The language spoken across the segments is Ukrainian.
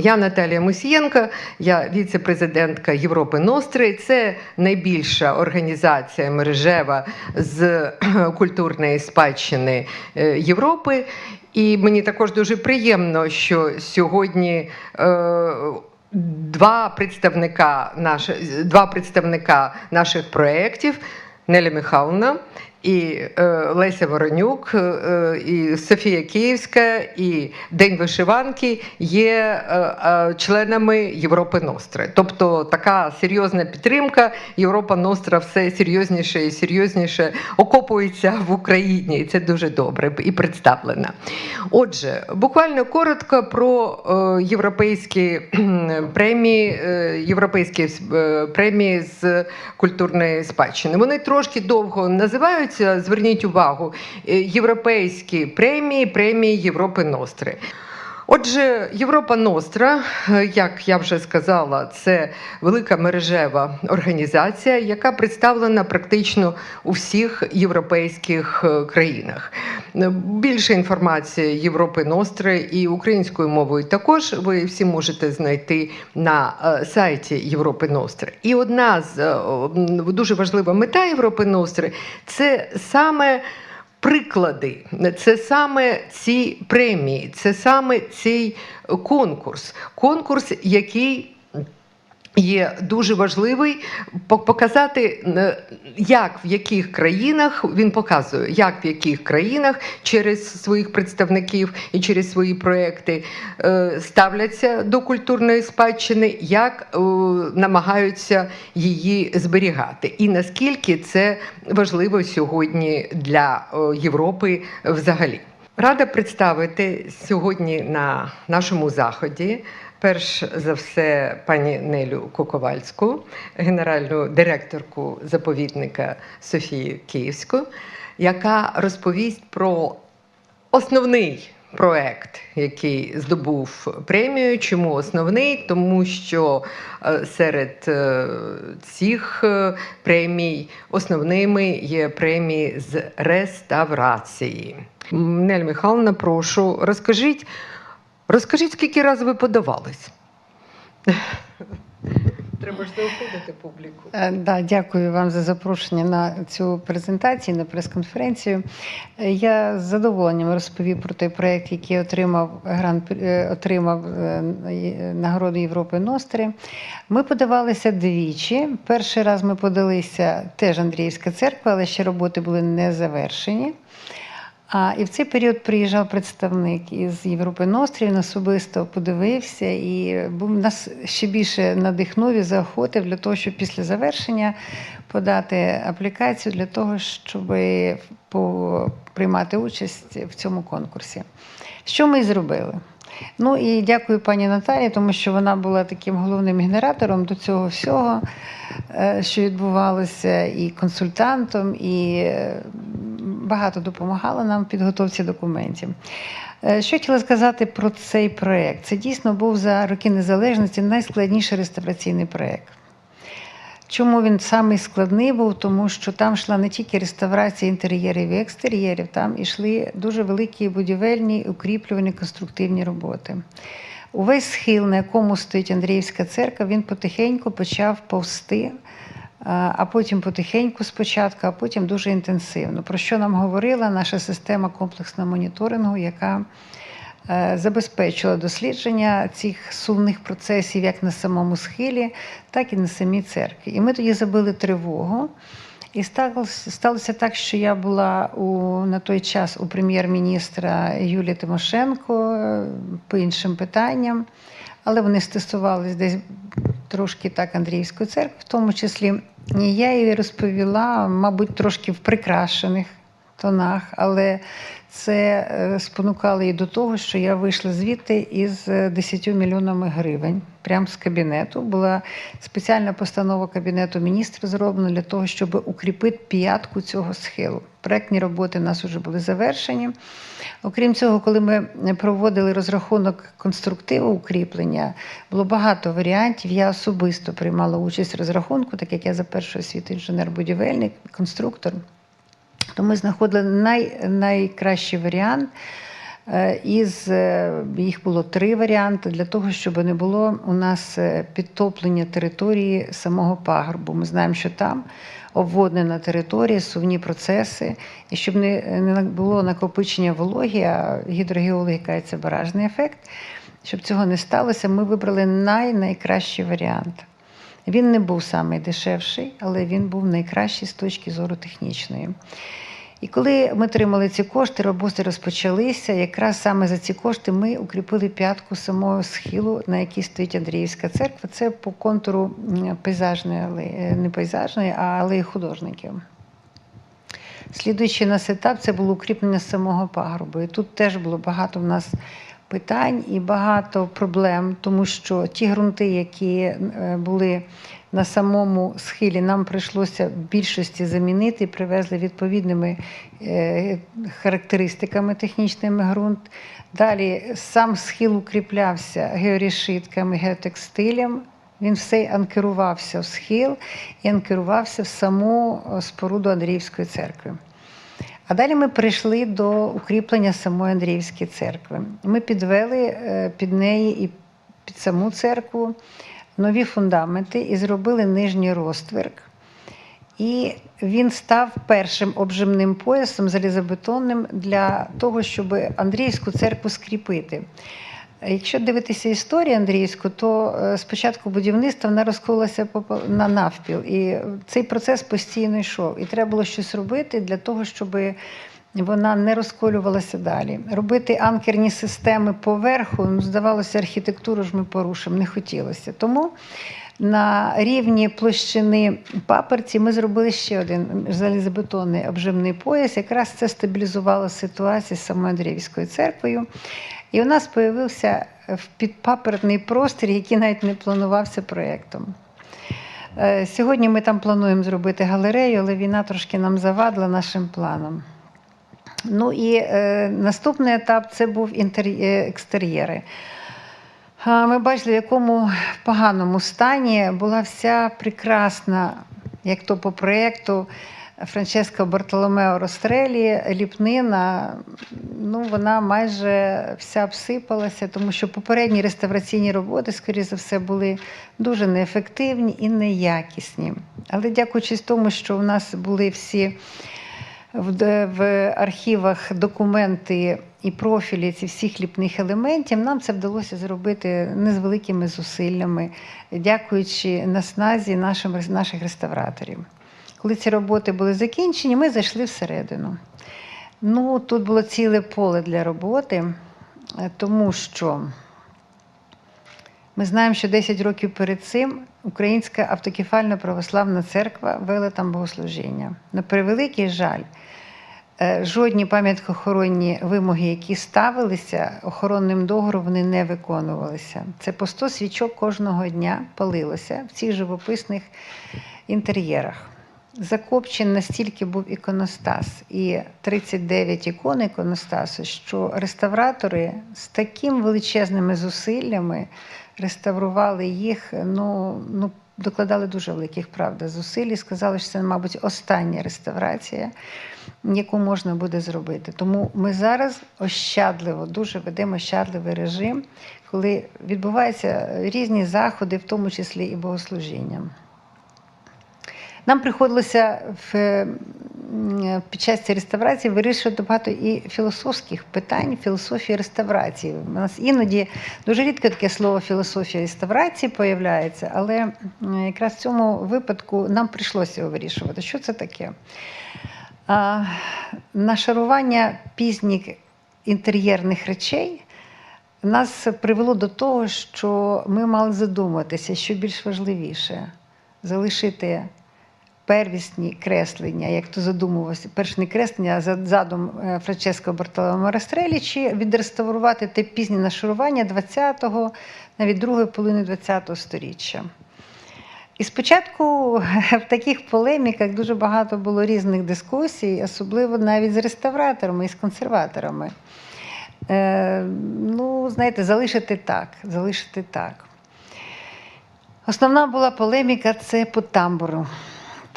Я Наталія Мусієнко, я віце-президентка Європи Ностри. Це найбільша організація мережева з культурної спадщини е, Європи. І мені також дуже приємно, що сьогодні. е, Два представника наші, два представника наших проєктів Неля Михайловна і е, Леся Воронюк, е, і Софія Київська, і День вишиванки є е, е, членами Європи Ностри. Тобто така серйозна підтримка. Європа Ностра все серйозніше і серйозніше окопується в Україні, і це дуже добре і представлена. Отже, буквально коротко про е, європейські премії, е, європейські е, премії з культурної спадщини. Вони трошки довго називаються. Зверніть увагу, е, європейські премії, премії Європи Ностри. Отже, Європа Ностра, е, як я вже сказала, це велика мережева організація, яка представлена практично у всіх європейських е, країнах. Е, Більше інформації Європи Ностри і українською мовою також ви всі можете знайти на сайті Європи Ностри. І одна з дуже важлива мета Європи Ностри це саме. Приклади, це саме ці премії, це саме цей конкурс. Конкурс, який є дуже важливий, показати, е, як в яких країнах він показує, як в яких країнах через своїх представників і через свої проекти е, ставляться до культурної спадщини, як е, намагаються її зберігати, і наскільки це важливо сьогодні для Європи взагалі. Рада представити сьогодні на нашому заході. Перш за все, пані Нелю Коковальську, генеральну директорку заповідника Софію Київську, яка розповість про основний проект, який здобув премію. Чому основний? Тому що е, серед е, цих е, премій основними є премії з реставрації. Нель Михайловна, прошу, розкажіть, розкажіть, скільки разів ви подавались? Треба ж заохотити публіку. Е, Да, дякую вам за запрошення на цю презентацію, на прес-конференцію. Е, Я з задоволенням розповів про той проєкт, який отримав гран е, отримав нагороду Європи Ностри. Ми подавалися двічі. Перший раз ми подалися теж Андріївська церква, але ще роботи були не завершені. А, і в цей період приїжджав представник із Європи Нострів, особисто подивився і був нас ще більше надихнув і заохотив для того, щоб після завершення подати аплікацію для того, щоб приймати участь в цьому конкурсі. Що ми і зробили? Ну і дякую пані Наталі, тому що вона була таким головним генератором до цього всього, е, що відбувалося, і консультантом, і е, багато допомагала нам в підготовці документів. Що Що хотіла сказати про цей проєкт? Це дійсно був за роки незалежності найскладніший реставраційний проєкт. Чому він самий складний був? Тому що там йшла не тільки реставрація інтер'єрів і екстер'єрів, там йшли дуже великі будівельні, укріплювані, конструктивні роботи. Увесь схил, на якому стоїть Андріївська церква, він потихеньку почав повсти, а а потім потихеньку спочатку, а потім дуже інтенсивно. Про що нам говорила наша система комплексного моніторингу, яка е, забезпечила дослідження цих сумних процесів як на самому схилі, так і на самій церкві. І ми тоді забили тривогу. І сталося, так, що я була у, на той час у прем'єр-міністра Юлії Тимошенко е, по іншим питанням, але вони стосувались десь трошки так Андріївської церкви, в тому числі. Я їй розповіла, мабуть, трошки в прикрашених тонах, але це е, спонукало її до того, що я вийшла звідти із е, 10 мільйонами гривень, прямо з кабінету. Була спеціальна постанова Кабінету міністрів зроблена для того, щоб укріпити п'ятку цього схилу. Проектні роботи в нас вже були завершені. Окрім цього, коли ми проводили розрахунок конструктиву укріплення, було багато варіантів. Я особисто приймала участь в розрахунку, так як я за першою освітою інженер-будівельник, конструктор. То ми знаходили най, найкращий варіант. Е, Із е, їх було три варіанти для того, щоб не було у нас е, підтоплення території самого пагорбу. Ми знаємо, що там обводнена територія, сувні процеси, і щоб не, не було накопичення вологі, а гідрогеологи кажуть, це баражний ефект. Щоб цього не сталося, ми вибрали най найкращий варіант. Він не був самий дешевший, але він був найкращий з точки зору технічної. І коли ми отримали ці кошти, роботи розпочалися. Якраз саме за ці кошти ми укріпили п'ятку самого схилу, на якій стоїть Андріївська церква. Це по контуру пейзажної алеї, е, не пейзажної, а алеї художників. Слідуючий нас етап це було укріплення самого пагорбу. І тут теж було багато в нас питань і багато проблем, тому що ті ґрунти, які е, були на самому схилі, нам прийшлося в більшості замінити, привезли відповідними е, характеристиками технічними ґрунт. Далі сам схил укріплявся георішитками, геотекстилем. Він все анкерувався в схил і анкерувався в саму е, споруду Андріївської церкви. А далі ми прийшли до укріплення самої Андріївської церкви. Ми підвели е, під неї і під саму церкву нові фундаменти і зробили нижній розтверк. І він став першим обжимним поясом залізобетонним для того, щоб Андріївську церкву скріпити. Якщо дивитися історію Андріївську, то е, спочатку будівництва вона розкололася на навпіл, і цей процес постійно йшов. І треба було щось робити для того, щоб вона не розколювалася далі. Робити анкерні системи поверху, ну, здавалося, архітектуру ж ми порушимо, не хотілося. Тому на рівні площини паперці ми зробили ще один залізобетонний обжимний пояс. Якраз це стабілізувало ситуацію з самою Андріївською церквою. І у нас з'явився підпаперний простір, який навіть не планувався проєктом. Е, Сьогодні ми там плануємо зробити галерею, але війна трошки нам завадила нашим планом. Ну і е, наступний етап це був інтер- е, екстер'єри. Ми бачили, в якому поганому стані була вся прекрасна, як то по проєкту, Франческо Бартоломео Рострелі, ліпнина. Ну, вона майже вся обсипалася, тому що попередні реставраційні роботи, скоріше за все, були дуже неефективні і неякісні. Але дякуючи тому, що у нас були всі в, в архівах документи і профілі цих всіх ліпних елементів, нам це вдалося зробити не з великими зусиллями, дякуючи насназі нашим, наших реставраторів. Коли ці роботи були закінчені, ми зайшли всередину. Ну, тут було ціле поле для роботи, е, тому що ми знаємо, що 10 років перед цим Українська автокефальна православна церква вела там богослужіння. На превеликий жаль, е, жодні пам'яткоохоронні вимоги, які ставилися охоронним договором, вони не виконувалися. Це по 100 свічок кожного дня палилося в цих живописних інтер'єрах. Закопчен настільки був іконостас і 39 ікон іконостасу, що реставратори з таким величезними зусиллями реставрували їх, ну, ну докладали дуже великих правда зусиль і сказали, що це, мабуть, остання реставрація, яку можна буде зробити. Тому ми зараз ощадливо, дуже ведемо ощадливий режим, коли відбуваються різні заходи, в тому числі і богослужіння. Нам приходилося в, під час цієї реставрації вирішувати багато і філософських питань, філософії реставрації. У нас іноді дуже рідко таке слово філософія реставрації появляється, але якраз в цьому випадку нам прийшлося його вирішувати. Що це таке? А, нашарування пізніх інтер'єрних речей нас привело до того, що ми мали задуматися, що більш важливіше залишити первісні креслення, як то задумувався, перш не креслення, а за- задум е, Франческо Бартоломе Растрелі, чи відреставрувати те пізнє нашарування 20-го, навіть другої половини 20-го сторіччя. І спочатку в таких полеміках дуже багато було різних дискусій, особливо навіть з реставраторами і з консерваторами. Е, ну, знаєте, залишити так, залишити так. Основна була полеміка це по тамбуру.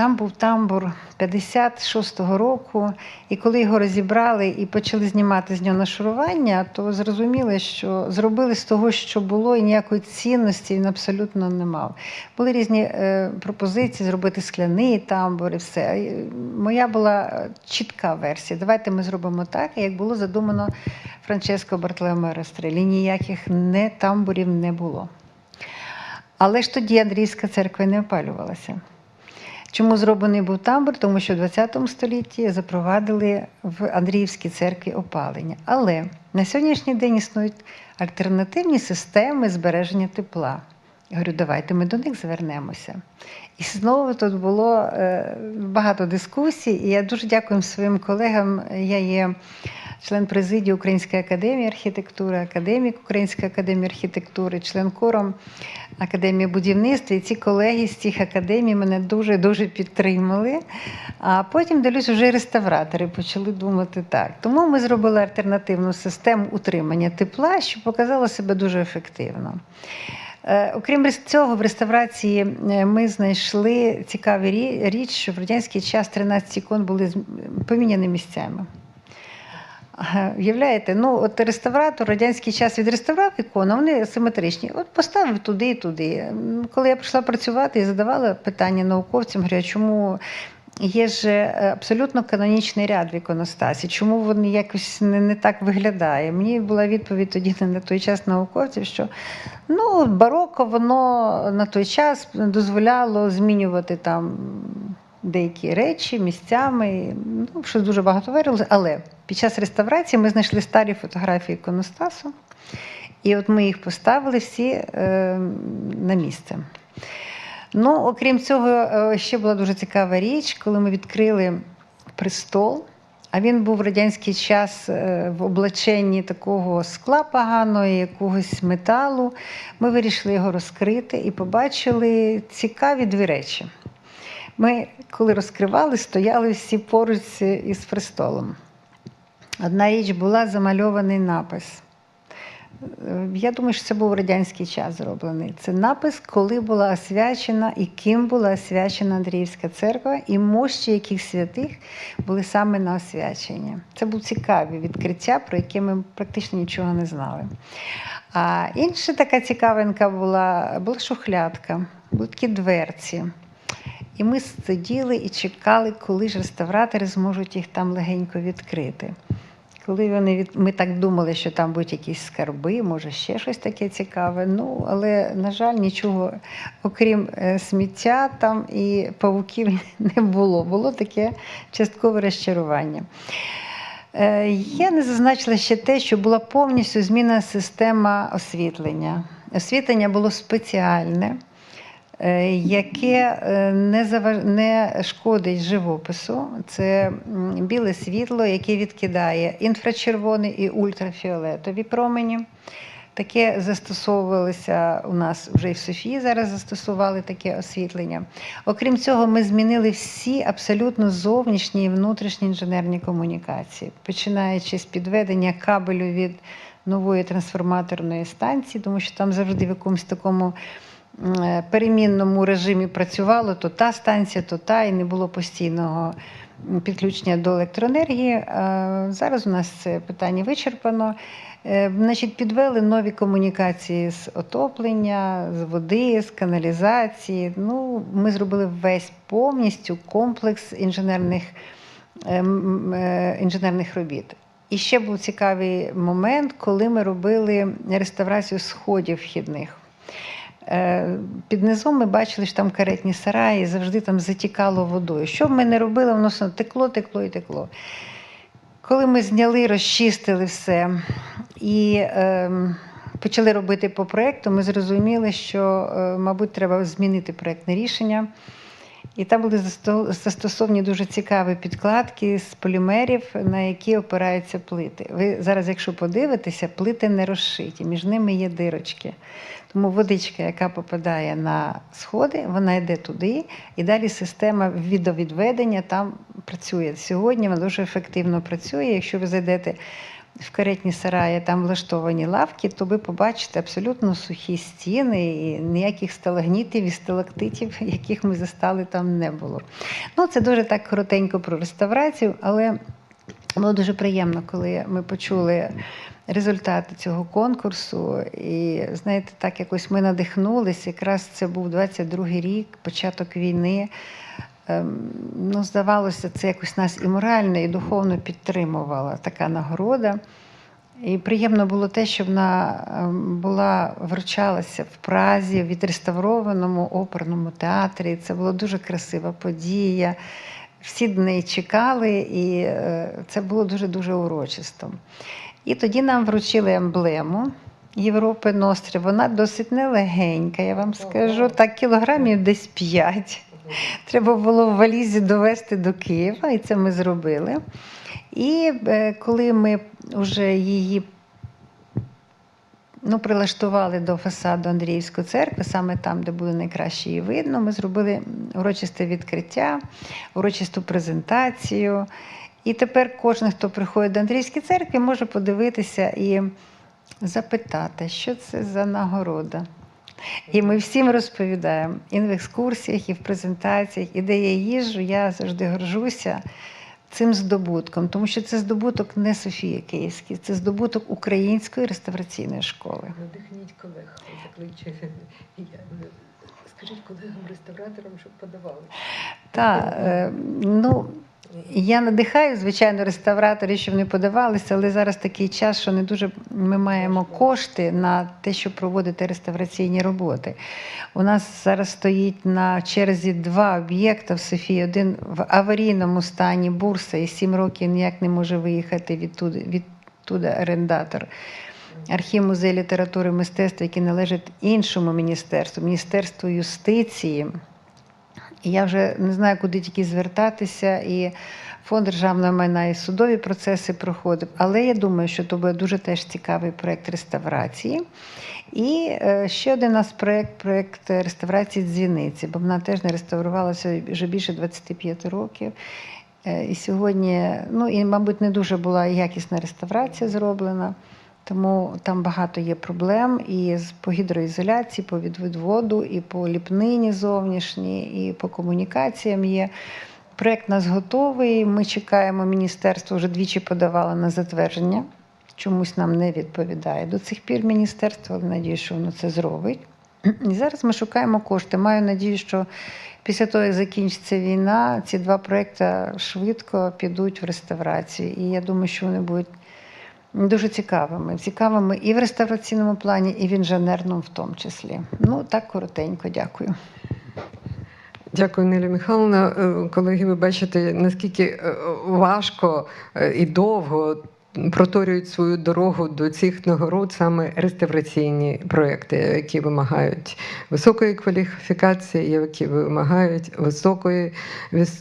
Там був тамбур 56-го року, і коли його розібрали і почали знімати з нього нашарування, то зрозуміли, що зробили з того, що було, і ніякої цінності він абсолютно не мав. Були різні е, пропозиції зробити скляний тамбур і все. Моя була е, чітка версія. Давайте ми зробимо так, як було задумано Франческо Бартоломео Растрелі. Ніяких не тамбурів не було. Але ж тоді Андрійська церква не опалювалася. Чому зроблений був табор? Тому що в ХХ столітті запровадили в Андріївській церкві опалення. Але на сьогоднішній день існують альтернативні системи збереження тепла. Я говорю, давайте ми до них звернемося. І знову тут було е, багато дискусій, і я дуже дякую своїм колегам. Я є член президії Української академії архітектури, академік Української академії архітектури, член кором Академії будівництва. І ці колеги з цих академій мене дуже дуже підтримали. А потім дивлюсь, вже реставратори почали думати так. Тому ми зробили альтернативну систему утримання тепла, що показало себе дуже ефективно. Е, Окрім цього, в реставрації е, ми знайшли цікаву річ, що в радянський час 13 ікон були поміняні місцями. Ага, Уявляєте, ну от реставратор радянський час відреставрував ікону, вони симетричні. От поставив туди і туди. Коли я прийшла працювати, я задавала питання науковцям, говорю, чому є ж е, абсолютно канонічний ряд в іконостасі, чому він якось не, не так виглядає? Мені була відповідь тоді на той час науковців, що ну, бароко воно на той час дозволяло змінювати там деякі речі місцями, ну, що дуже багато вирілося. Але під час реставрації ми знайшли старі фотографії іконостасу, і от ми їх поставили всі е, на місце. Ну, окрім цього, е, ще була дуже цікава річ, коли ми відкрили престол. А він був в радянський час е, в облаченні такого скла поганого, якогось металу. Ми вирішили його розкрити і побачили цікаві дві речі. Ми, коли розкривали, стояли всі поруч із престолом. Одна річ була замальований напис. Е, Я думаю, що це був радянський час зроблений. Це напис, коли була освячена і ким була освячена Андріївська церква, і мощі яких святих були саме на освяченні. Це був цікаві відкриття, про яке ми практично нічого не знали. А інша така цікавинка була, була шухлядка, були такі дверці. І ми сиділи і чекали, коли ж реставратори зможуть їх там легенько відкрити. Коли вони від... ми так думали, що там будуть якісь скарби, може ще щось таке цікаве. Ну, але, на жаль, нічого, окрім е, сміття там і павуків не було. Було таке часткове розчарування. Е, Я не зазначила ще те, що була повністю змінена система освітлення. Освітлення було спеціальне, яке е, не, заваж... не шкодить живопису. Це біле світло, яке відкидає інфрачервоний і ультрафіолетові промені. Таке застосовувалося у нас вже і в Софії. Зараз застосували таке освітлення. Окрім цього, ми змінили всі абсолютно зовнішні і внутрішні інженерні комунікації, починаючи з підведення кабелю від нової трансформаторної станції, тому що там завжди в якомусь такому е, перемінному режимі працювало то та станція, то та, і не було постійного підключення до електроенергії. Е, Зараз у нас це питання вичерпано. Е, Значить, підвели нові комунікації з отоплення, з води, з каналізації. Ну, ми зробили весь повністю комплекс інженерних, е, е, інженерних робіт. І ще був цікавий момент, коли ми робили реставрацію сходів вхідних. Е, Під низом ми бачили, що там каретні сараї, завжди там затікало водою. Що б ми не робили, воно все текло, текло і текло. Коли ми зняли, розчистили все і е, почали робити по проєкту, ми зрозуміли, що, е, мабуть, треба змінити проєктне рішення. І там були застосовані дуже цікаві підкладки з полімерів, на які опираються плити. Ви зараз, якщо подивитеся, плити не розшиті, між ними є дирочки. Тому водичка, яка попадає на сходи, вона йде туди, і далі система відовідведення там працює. Сьогодні вона дуже ефективно працює. Якщо ви зайдете в каретні сараї там влаштовані лавки, то ви побачите абсолютно сухі стіни і ніяких сталагнітів і сталактитів, яких ми застали, там не було. Ну, це дуже так коротенько про реставрацію, але було дуже приємно, коли ми почули результати цього конкурсу. І знаєте, так якось ми надихнулися. Якраз це був 22-й рік, початок війни. Ем, Ну, здавалося, це якось нас і морально, і духовно підтримувала така нагорода. І приємно було те, що вона ем, була вручалася в Празі в відреставрованому оперному театрі. Це була дуже красива подія. Всі до неї чекали, і е, це було дуже-дуже урочисто. І тоді нам вручили емблему Європи Ностри. Вона досить нелегенька, я вам скажу. Так, кілограмів десь 5. Треба було в валізі довести до Києва, і це ми зробили. І е, коли ми вже її ну, прилаштували до фасаду Андріївської церкви, саме там, де було найкраще її видно, ми зробили урочисте відкриття, урочисту презентацію. І тепер кожен, хто приходить до Андріївської церкви, може подивитися і запитати, що це за нагорода. І ми всім розповідаємо і в екскурсіях, і в презентаціях, і де я їжджу, я завжди горжуся цим здобутком, тому що це здобуток не Софії Київської, це здобуток української реставраційної школи. Надихніть колег, закличе. Скажіть колегам-реставраторам, щоб подавали. Та, е, ну, я надихаю, звичайно, реставраторів, щоб не подавалися, але зараз такий час, що не дуже ми маємо кошти на те, щоб проводити реставраційні роботи. У нас зараз стоїть на черзі два об'єкти в Софії. Один в аварійному стані бурса і сім років ніяк не може виїхати відтуди, відтуди орендатор. Архів музей літератури і мистецтва, який належить іншому міністерству, Міністерству юстиції. Я вже не знаю, куди тільки звертатися, і фонд державного майна і судові процеси проходив. Але я думаю, що то буде дуже теж цікавий проєкт реставрації. І е, ще один нас проєкт проєкт реставрації дзвіниці, бо вона теж не реставрувалася вже більше 25 років. Е, І сьогодні, ну і, мабуть, не дуже була якісна реставрація зроблена. Тому там багато є проблем і по гідроізоляції, по відводу, і по ліпнині зовнішній, і по комунікаціям є. Проєкт нас готовий. Ми чекаємо, міністерство вже двічі подавало на затвердження. Чомусь нам не відповідає до цих пір міністерство, надію, що воно це зробить. І зараз ми шукаємо кошти. Маю надію, що після того, як закінчиться війна, ці два проекти швидко підуть в реставрацію. І я думаю, що вони будуть дуже цікавими. Цікавими і в реставраційному плані, і в інженерному в тому числі. Ну, так коротенько, дякую. Дякую, Нелі Михайловна. Е, Колеги, ви бачите, наскільки е, важко е, і довго проторюють свою дорогу до цих нагород саме реставраційні проекти, які вимагають високої кваліфікації, які вимагають високої,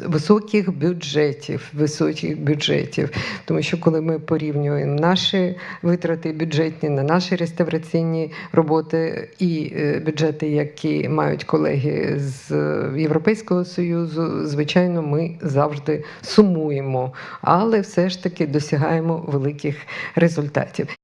високих бюджетів, високих бюджетів. Тому що коли ми порівнюємо наші витрати бюджетні на наші реставраційні роботи і е, бюджети, які мають колеги з Європейського Союзу, звичайно, ми завжди сумуємо, але все ж таки досягаємо великих результатів.